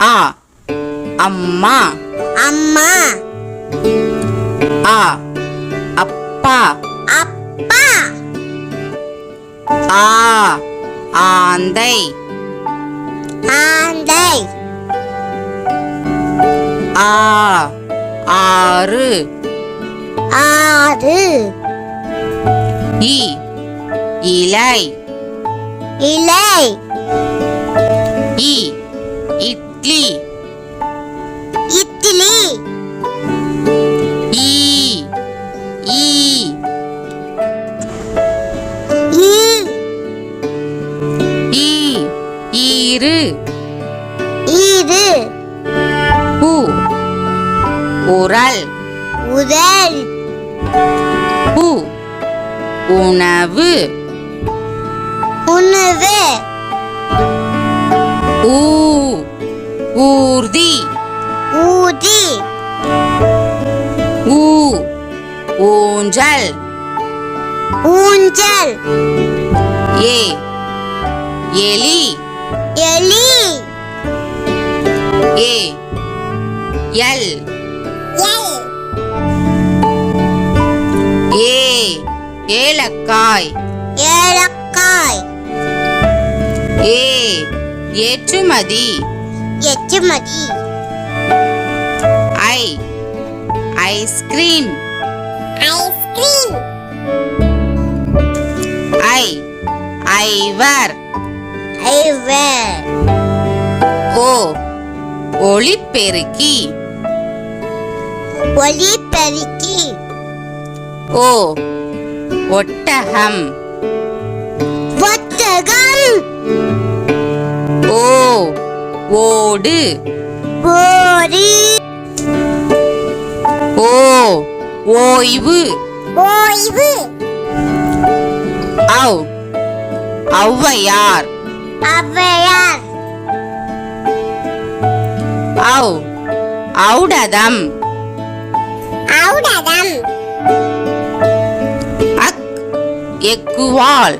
ஆ அம்மா. அம்மா. ஆ அப்பா. அப்பா. ஆ ஆந்தை. ஆந்தை. ஆ ஆறு. ஆறு. இ இலை. இலை. இ இட்லி இட்லி ஈ ஈ ஈ ஈ ஈரு ஈரு உ. உரல் உதல் உ. உணவு. உணவு. ஊ ஊர்தி. ஊதி ஊ ஊஞ்சல். ஊஞ்சல். ஏ எலி. எலி. A L. எல். ஏ ஏலக்காய். ஏலக்காய். ஏ ஏற்றுமதி. எச்சுமதி. ஐ ஐஸ்கிரீம். ஐஸ்கிரீம். ஐ ஐவர். ஐவர். ஓ ஒளிப்பெருக்கி. ஒலி பெருக்கி ஓ ஒட்டகம். போரி. ஓ ஓய்வு. ஓய்வு. ஔ ஔவையார். ஔவையார். ஔ ஔடதம். ஔடதம். அக் எக்குவால்